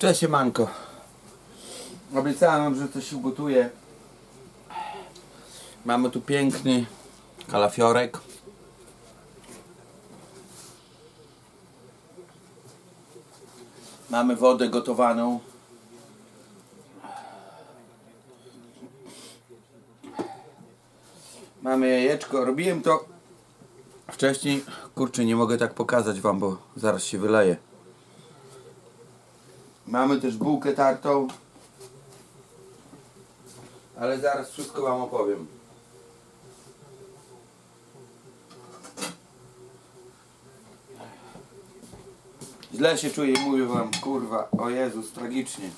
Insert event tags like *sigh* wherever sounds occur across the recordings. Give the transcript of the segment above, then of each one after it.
Cześć Manko. Obiecałem wam, że coś ugotuję. Mamy tu piękny kalafiorek. Mamy wodę gotowaną. Mamy jajeczko. Robiłem to wcześniej. Kurczę, nie mogę tak pokazać wam, bo zaraz się wyleje. Mamy też bułkę tartą. Ale zaraz wszystko wam opowiem. Źle się czuję mówię wam, kurwa, o Jezus, tragicznie.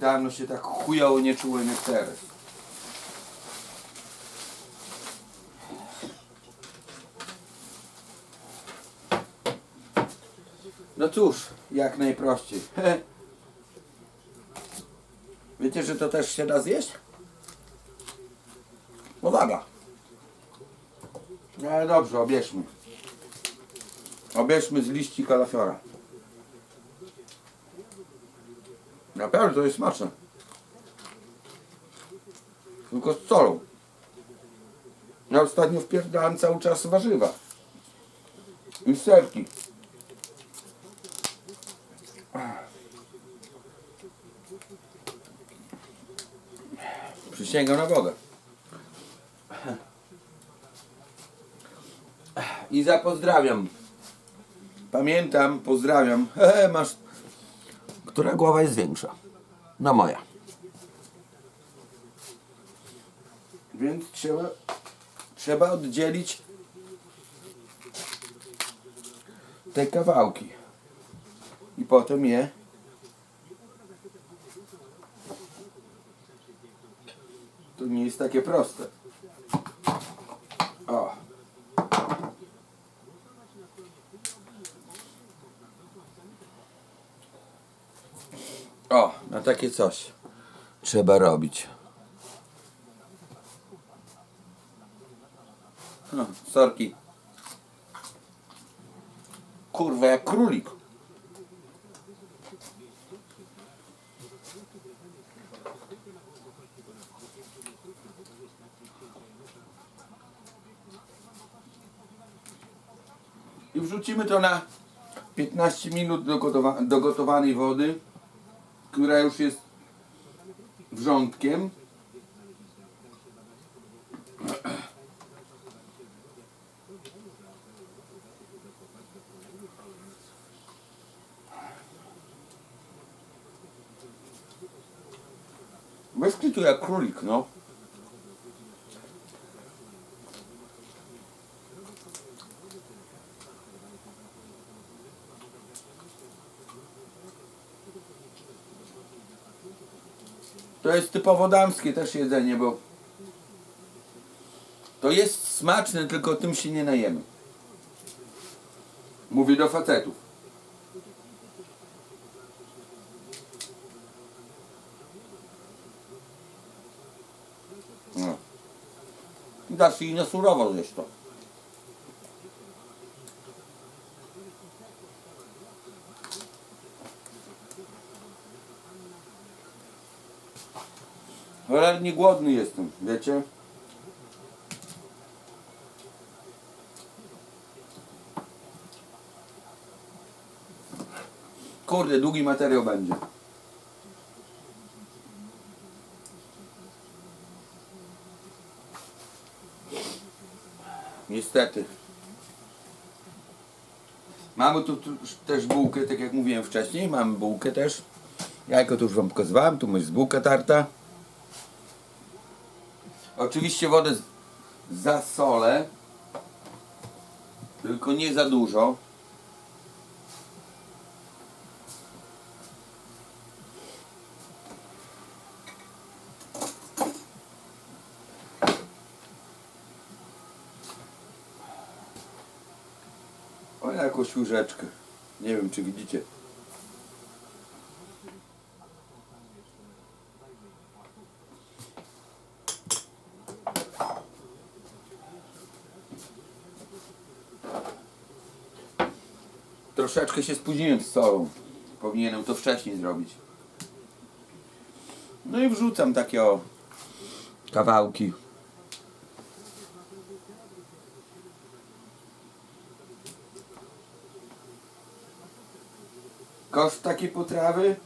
Dawno się tak chujowo nie czułem jak teraz. No cóż, jak najprościej. *laughs* Wiecie, że to też się da zjeść? Dobra. No ale dobrze, obierzmy. Obierzmy z liści kalafiora. Naprawdę to jest smaczne. Tylko z solą. Ja ostatnio wpierdałem cały czas warzywa. I serki. Przysięgam na Boga. I za pozdrawiam. Pamiętam, pozdrawiam. Hehe, masz. Która głowa jest większa? No moja. Więc trzeba, trzeba oddzielić te kawałki. I potem je To nie jest takie proste. O. O, na takie coś trzeba robić. No, sorki. Kurwa, jak królik. Wrzucimy to na 15 minut do, gotowa- do gotowanej wody, która już jest wrzątkiem. Bez kitu jak królik, no. To jest typowo damskie też jedzenie, bo to jest smaczne, tylko tym się nie najemy. Mówię do facetów. No. Dasz i na surowo zjeść to. Cholernie głodny jestem, wiecie? Kurde, długi materiał będzie. Niestety. Mamy tu, tu też bułkę, tak jak mówiłem wcześniej, mamy bułkę też. Jajko to już wam pokazywałem, tu jest bułka tarta. Oczywiście wodę zasolę, tylko nie za dużo. O jakąś łyżeczkę. Nie wiem czy widzicie. Troszeczkę się spóźniłem z solą. Powinienem to wcześniej zrobić. No i wrzucam takie o kawałki. Koszt takiej potrawy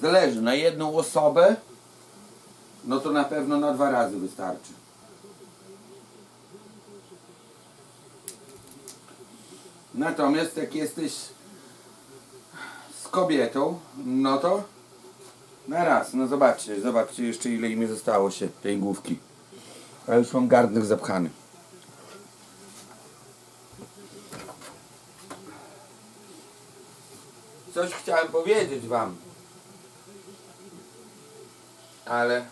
zależy na jedną osobę, no to na pewno na dwa razy wystarczy. Natomiast jak jesteś z kobietą, no to na raz, no zobaczcie, zobaczcie jeszcze ile mi zostało się tej główki. A już mam gardek zapchany. Coś chciałem powiedzieć wam. Ale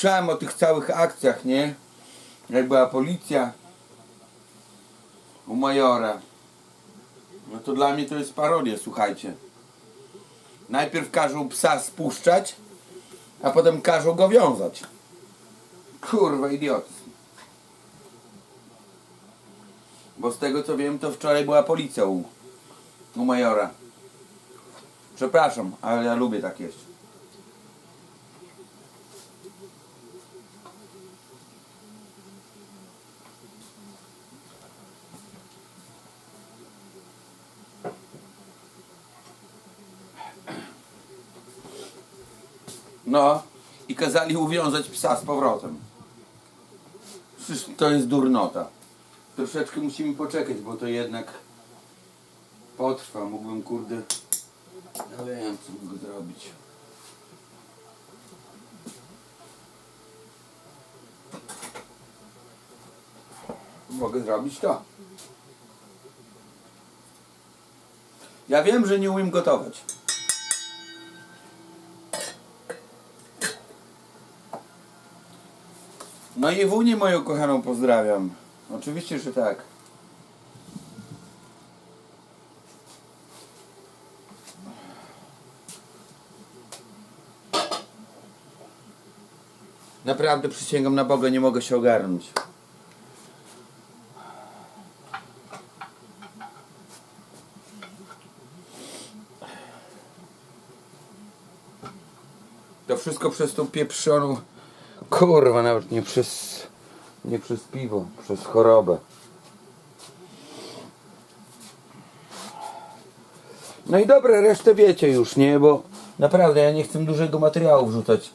Słyszałem o tych całych akcjach, nie? Jak była policja u majora. No to dla mnie to jest parodia, słuchajcie. Najpierw każą psa spuszczać, a potem każą go wiązać. Kurwa, idiotyzm. Bo z tego co wiem, to wczoraj była policja u, u majora. Przepraszam, ale ja lubię tak jeść. No i kazali uwiązać psa z powrotem. To jest durnota. Troszeczkę musimy poczekać, bo to jednak potrwa. Mógłbym kurde. Ja wiem co mogę zrobić. Mogę zrobić to. Ja wiem, że nie umiem gotować. No i Wunię moją kochaną pozdrawiam. Oczywiście, że tak. Naprawdę przysięgam na Boga, nie mogę się ogarnąć. Wszystko przez tą pieprzoną Kurwa, nawet nie przez nie przez piwo, przez chorobę. No i dobra, resztę wiecie już, nie? Bo naprawdę ja nie chcę dużego materiału wrzucać.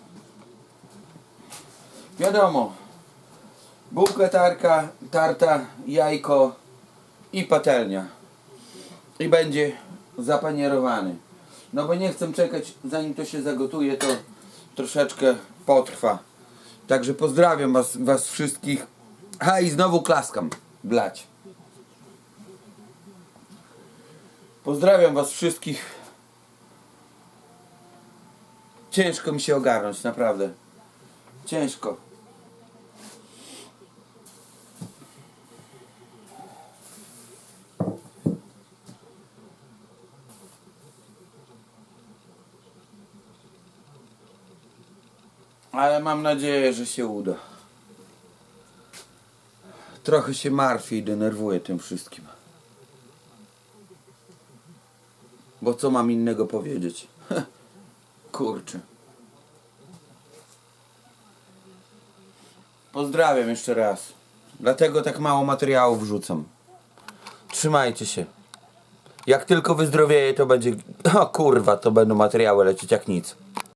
Wiadomo. Bułka tarka, tarta, jajko i patelnia. I będzie zapanierowany. No bo nie chcę czekać, zanim to się zagotuje, to troszeczkę potrwa. Także pozdrawiam was, was wszystkich. A i znowu klaskam. Blać. Pozdrawiam was wszystkich. Ciężko mi się ogarnąć, naprawdę. Ciężko. Ale mam nadzieję, że się uda. Trochę się martwię i denerwuję tym wszystkim. Bo co mam innego powiedzieć? *laughs* Kurczę. Pozdrawiam jeszcze raz. Dlatego tak mało materiału wrzucam. Trzymajcie się. Jak tylko wyzdrowieję, to będzie. *laughs* O kurwa, to będą materiały lecieć jak nic.